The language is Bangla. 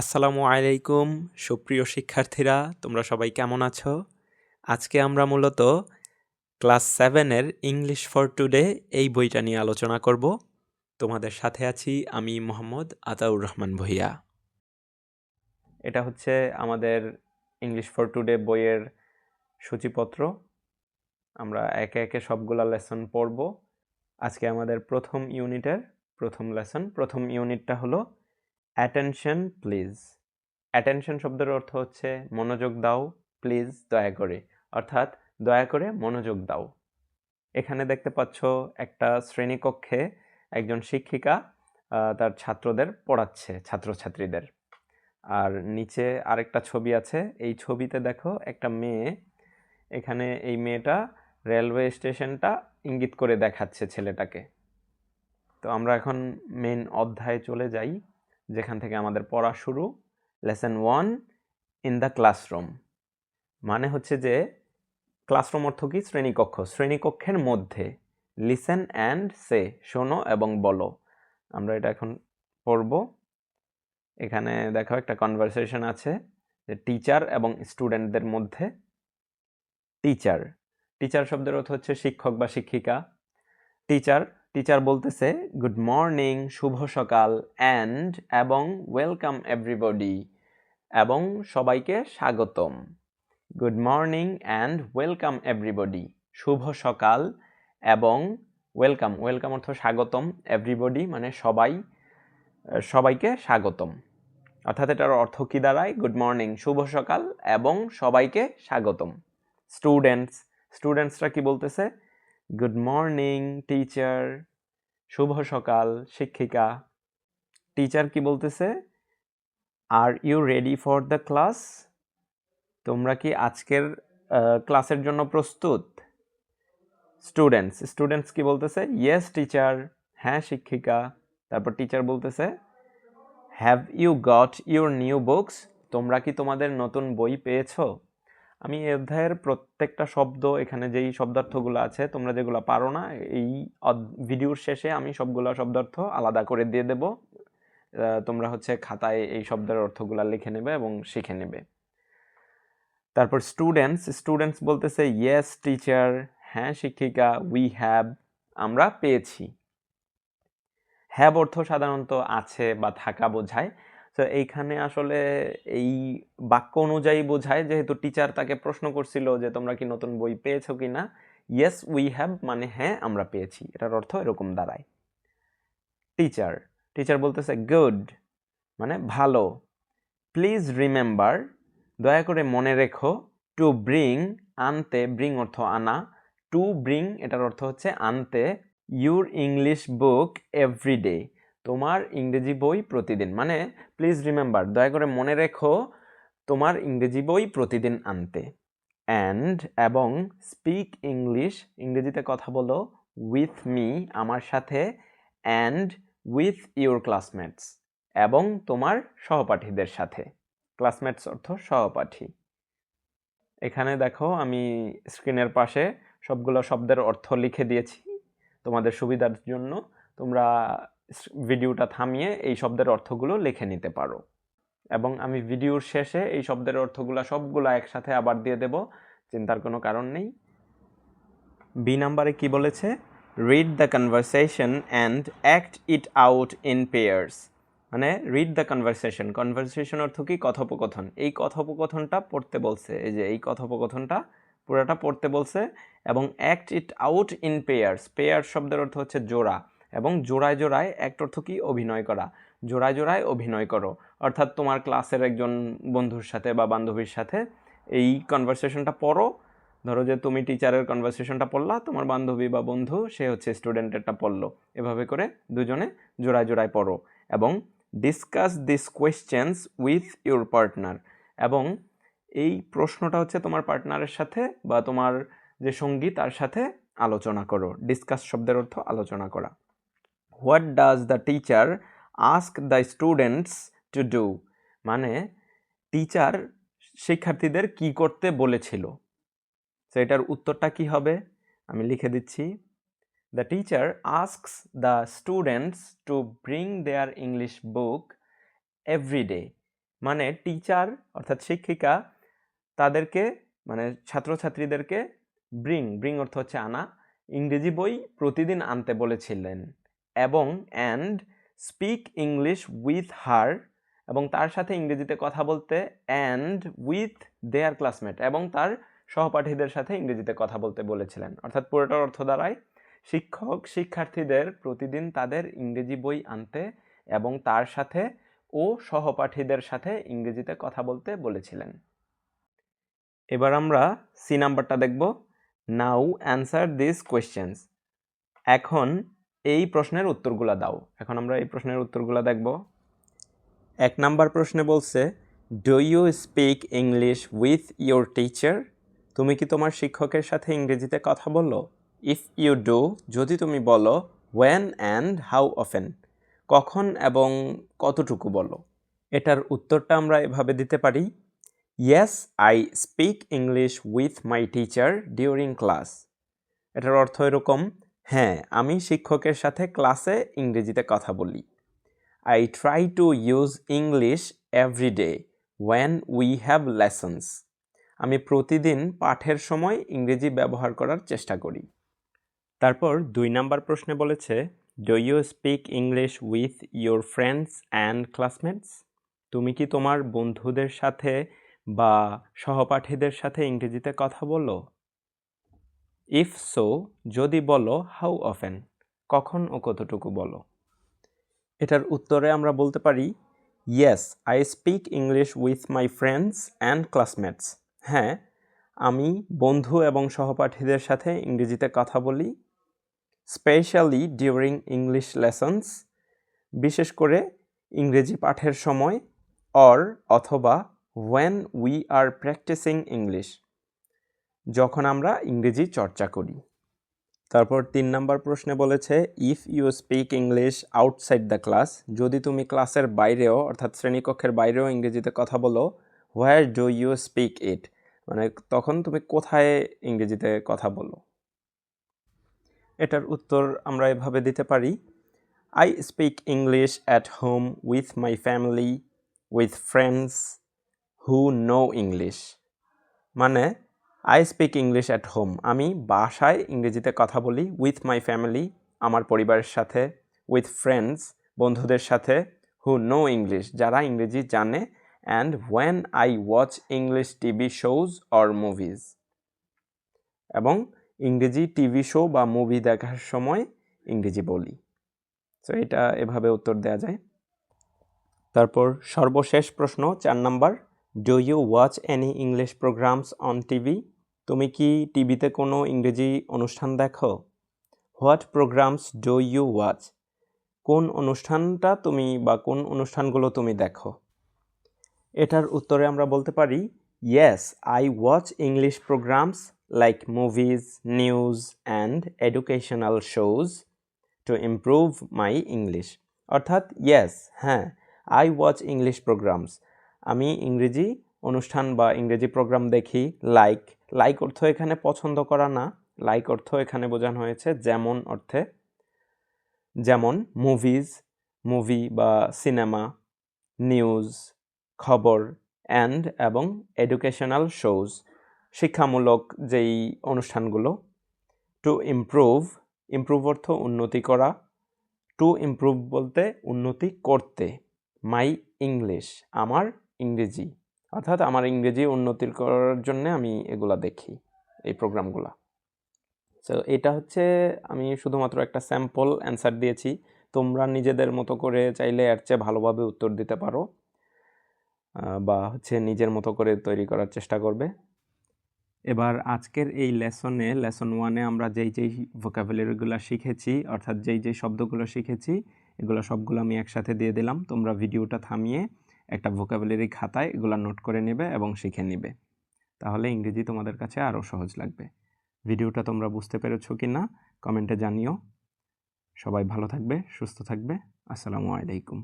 আসসালামু আলাইকুম, সুপ্রিয় শিক্ষার্থীরা, তোমরা সবাই কেমন আছো? আজকে আমরা মূলত ক্লাস সেভেনের ইংলিশ ফর টুডে এই বইটা নিয়ে আলোচনা করব। তোমাদের সাথে আছি আমি মোহাম্মদ আতাউর রহমান ভুইয়া। এটা হচ্ছে আমাদের ইংলিশ ফর টুডে বইয়ের সূচিপত্র। আমরা একে একে সবগুলা লেসন পড়ব। আজকে আমাদের প্রথম ইউনিটের প্রথম লেসন। প্রথম ইউনিটটা হলো অ্যাটেনশন প্লিজ অ্যাটেনশন শব্দের অর্থ হচ্ছে, মনোযোগ দাও প্লিজ দয়া করে। অর্থাৎ, দয়া করে মনোযোগ দাও। এখানে দেখতে পাচ্ছ একটা শ্রেণীকক্ষে একজন শিক্ষিকা তার ছাত্রদের পড়াচ্ছে, ছাত্রছাত্রীদের। আর নিচে আরেকটা ছবি আছে, এই ছবিতে দেখো একটা মেয়ে, এখানে এই মেয়েটা রেলওয়ে স্টেশনটা ইঙ্গিত করে দেখাচ্ছে ছেলেটাকে। তো আমরা এখন মেন অধ্যায়ে চলে যাই। যেখান থেকে আমাদের পড়া শুরু lesson one in the classroom মানে হচ্ছে যে ক্লাসরুম অর্থ কি? শ্রেণীকক্ষ। শ্রেণীকক্ষের মধ্যে লিসেন অ্যান্ড সে শোনো এবং বলো। আমরা এটা এখন পড়ব। এখানে দেখো একটা কনভারসেশন আছে যে টিচার এবং স্টুডেন্টদের মধ্যে টিচার টিচার শব্দের অর্থ হচ্ছে শিক্ষক বা শিক্ষিকা। টিচার টিচার বলতেছে, গুড মর্নিং, শুভ সকাল, অ্যান্ড এবং ওয়েলকাম এভরিবডি, এবং সবাইকে স্বাগতম। Good morning and welcome everybody, শুভ সকাল এবং ওয়েলকাম ওয়েলকাম অর্থ স্বাগতম এভরিবডি মানে সবাই, সবাইকে স্বাগতম। অর্থাৎ এটার অর্থ কী দাঁড়ায়? গুড মর্নিং, শুভ সকাল এবং সবাইকে স্বাগতম। স্টুডেন্টস, স্টুডেন্টসরা কি বলতেছে? গুড মর্নিং টিচার শুভ সকাল, শিক্ষিকা। টিচার কি বলতেছে? Are you ready for the class তোমরা কি আজকের ক্লাসের জন্য প্রস্তুত? স্টুডেন্টস স্টুডেন্টস কি বলতেছে? ইয়েস টিচার হ্যাঁ শিক্ষিকা। তারপর টিচার বলতেছে have you got your new books তোমরা কি তোমাদের নতুন বই পেয়েছ? আমি এই অধ্যায়ের প্রত্যেকটা শব্দ, এখানে যেই শব্দার্থগুলো আছে, তোমরা যেগুলো পারো না, এই ভিডিওর শেষে আমি সবগুলো শব্দার্থ আলাদা করে দিয়ে দেব। তোমরা হচ্ছে খাতায় এই শব্দের অর্থগুলো লিখে নেবে এবং শিখে নেবে। তারপর স্টুডেন্টস স্টুডেন্টস বলতেছে ইয়েস টিচার হ্যাঁ শিক্ষিকা উই হ্যাভ আমরা পেয়েছি। হ্যাভ অর্থ সাধারণত আছে বা থাকা বোঝায়। তো এইখানে আসলে এই বাক্য অনুযায়ী বোঝায় যেহেতু টিচার তাকে প্রশ্ন করছিল যে, তোমরা কি নতুন বই পেয়েছ কি না ইয়েস উই হ্যাভ মানে হ্যাঁ আমরা পেয়েছি। এটার অর্থ এরকম দাঁড়ায়। টিচার টিচার বলতেছে গুড মানে ভালো। প্লিজ রিমেম্বার দয়া করে মনে রেখো টু ব্রিং আনতে ব্রিং অর্থ আনা। টু ব্রিং এটার অর্থ হচ্ছে আনতে। ইউর ইংলিশ বুক এভরিডে তোমার ইংরেজি বই প্রতিদিন মানে প্লিজ রিমেম্বার দয়া করে মনে রেখো, তোমার ইংরেজি বই প্রতিদিন আনতে। অ্যান্ড এবং স্পিক ইংলিশ ইংরেজিতে কথা বলো উইথ মি আমার সাথে অ্যান্ড উইথ ইউর ক্লাসমেটস এবং তোমার সহপাঠীদের সাথে। ক্লাসমেটস অর্থ সহপাঠী। এখানে দেখো, আমি স্ক্রিনের পাশে সবগুলো শব্দের অর্থ লিখে দিয়েছি। তোমাদের সুবিধার জন্য তোমরা ভিডিওটা থামিয়ে এই শব্দের অর্থগুলো লিখে নিতে পারো। এবং আমি ভিডিওর শেষে এই শব্দের অর্থগুলো সবগুলো একসাথে আবার দিয়ে দেব, চিন্তার কোনো কারণ নেই। বি নাম্বারে কি বলেছে? Read the conversation and act it out in pairs মানে রিড দ্য কনভারসেশন কনভারসেশন অর্থ কি? কথোপকথন। এই কথোপকথনটা পড়তে বলছে, এই যে এই কথোপকথনটা পুরোটা পড়তে বলছে। এবং act it out in pairs pair শব্দের অর্থ হচ্ছে জোড়া। এবং জোড়ায় জোড়ায় অ্যাক্ট অর্থ কি? অভিনয় করা। জোড়ায় জোড়ায় অভিনয় করো। অর্থাৎ তোমার ক্লাসের একজন বন্ধুর সাথে বা বান্ধবীর সাথে এই কনভারসেশনটা পড়ো। ধরো যে তুমি টিচারের কনভারসেশনটা পড়লা, তোমার বান্ধবী বা বন্ধু, সে হচ্ছে স্টুডেন্টেরটা পড়ল। এভাবে করে দুজনে জোড়ায় জোড়ায় পড়ো এবং discuss this questions with your partner এবং এই প্রশ্নটা হচ্ছে তোমার পার্টনারের সাথে বা তোমার যে সঙ্গী, তার সাথে আলোচনা করো। ডিসকাস শব্দের অর্থ আলোচনা করা। What does the teacher ask the students to do মানে টিচার শিক্ষার্থীদের কি করতে বলেছিল? তো এটার উত্তরটা কি হবে? আমি লিখে দিচ্ছি। The teacher asks the students to bring their English book every day মানে টিচার অর্থাৎ শিক্ষিকা, তাদেরকে মানে ছাত্রছাত্রীদেরকে ব্রিং ব্রিং অর্থ হচ্ছে আনা, ইংরেজি বই প্রতিদিন আনতে বলেছিলেন। এবং and speak English with her এবং তার সাথে ইংরেজিতে কথা বলতে অ্যান্ড উইথ দেয়ার ক্লাসমেট এবং তার সহপাঠীদের সাথে ইংরেজিতে কথা বলতে বলেছিলেন। অর্থাৎ পুরোটার অর্থ দ্বারাই শিক্ষক শিক্ষার্থীদের প্রতিদিন তাদের ইংরেজি বই আনতে এবং তার সাথে ও সহপাঠীদের সাথে ইংরেজিতে কথা বলতে বলেছিলেন। এবার আমরা সি নাম্বারটা দেখব। নাও অ্যান্সার দিস কোয়েশ্চেন্স এখন এই প্রশ্নের উত্তরগুলো দাও। এখন আমরা এই প্রশ্নের উত্তরগুলো দেখব। এক নাম্বার প্রশ্নে বলছে do you speak English with your teacher তুমি কি তোমার শিক্ষকের সাথে ইংরেজিতে কথা বলো ইফ ইউ ডু যদি তুমি বলো ওয়েন অ্যান্ড হাউ অফেন কখন এবং কতটুকু বলো? এটার উত্তরটা আমরা এভাবে দিতে পারি yes I speak English with my teacher during class এটার অর্থ এরকম হ্যাঁ আমি শিক্ষকের সাথে ক্লাসে ইংরেজিতে কথা বলি। I try to use English every day when we have lessons আমি প্রতিদিন পাঠের সময় ইংরেজি ব্যবহার করার চেষ্টা করি। তারপর দুই নাম্বার প্রশ্নে বলেছে do you speak English with your friends and classmates তুমি কি তোমার বন্ধুদের সাথে বা সহপাঠীদের সাথে ইংরেজিতে কথা বলো? ইফ সো যদি বলো হাউ অফেন কখন ও কতটুকু বলো? এটার উত্তরে আমরা বলতে পারি yes I speak English with my friends and classmates হ্যাঁ আমি বন্ধু এবং সহপাঠীদের সাথে ইংরেজিতে কথা বলি স্পেশালি ডিউরিং ইংলিশ লেসন্স বিশেষ করে ইংরেজি পাঠের সময় অর অথবা when we are practising English যখন আমরা ইংরেজি চর্চা করি। তারপর তিন নাম্বার প্রশ্নে বলেছে if you speak English outside the class যদি তুমি ক্লাসের বাইরেও, অর্থাৎ শ্রেণীকক্ষের বাইরেও ইংরেজিতে কথা বলো where do you speak it মানে তখন তুমি কোথায় ইংরেজিতে কথা বলো? এটার উত্তর আমরা এভাবে দিতে পারি I speak English at home with my family with friends who know English মানে I speak English at home আমি বাসায় ইংরেজিতে কথা বলি উইথ মাই ফ্যামিলি আমার পরিবারের সাথে উইথ ফ্রেন্ডস বন্ধুদের সাথে হু নো ইংলিশ যারা ইংরেজি জানে and when I watch English TV shows or movies এবং ইংরেজি টিভি শো বা মুভি দেখার সময় ইংরেজি বলি। সো এটা এভাবে উত্তর দেওয়া যায়। তারপর সর্বশেষ প্রশ্ন, চার number do you watch any English programmes on TV তুমি কি টিভিতে কোনো ইংরেজি অনুষ্ঠান দেখো? What programmes do you watch? কোন অনুষ্ঠানটা তুমি বা কোন অনুষ্ঠানগুলো তুমি দেখো? এটার উত্তরে আমরা বলতে পারি yes I watch English programmes like movies news and educational shows to improve my English অর্থাৎ ইয়েস হ্যাঁ আই ওয়াচ ইংলিশ প্রোগ্রামস আমি ইংরেজি অনুষ্ঠান বা ইংরেজি প্রোগ্রাম দেখি লাইক লাইক অর্থ এখানে পছন্দ করা না লাইক অর্থ এখানে বোঝানো হয়েছে যেমন অর্থে, যেমন মুভিজ মুভি বা সিনেমা নিউজ খবর অ্যান্ড এবং এডুকেশনাল শোজ শিক্ষামূলক যেই অনুষ্ঠানগুলো টু ইমপ্রুভ ইমপ্রুভ অর্থ উন্নতি করা টু ইমপ্রুভ বলতে উন্নতি করতে মাই ইংলিশ আমার ইংরেজি। অর্থাৎ আমার ইংরেজি উন্নতি করার জন্য আমি এগুলা দেখি, এই প্রোগ্রামগুলা। তো এটা হচ্ছে আমি শুধুমাত্র একটা স্যাম্পল অ্যান্সার দিয়েছি। তোমরা নিজেদের মতো করে চাইলে এর চেয়ে ভালোভাবে উত্তর দিতে পারো বা হচ্ছে নিজের মতো করে তৈরি করার চেষ্টা করবে। এবার আজকের এই লেসনে লেসন ওয়ানে আমরা যেই যেই ভোকাবুলারিগুলো শিখেছি, অর্থাৎ যেই যেই শব্দগুলো শিখেছি, এগুলো সবগুলো আমি একসাথে দিয়ে দিলাম। তোমরা ভিডিওটা থামিয়ে একটা ভোকাবুলারি খাতায় এগুলো নোট করে নেবে এবং শিখে নেবে। তাহলে ইংরেজি তোমাদের কাছে আরও সহজ লাগবে। ভিডিওটা তোমরা বুঝতে পেরেছ কি না কমেন্টে জানিও। সবাই ভালো থাকবে, সুস্থ থাকবে। আসসালামু আলাইকুম।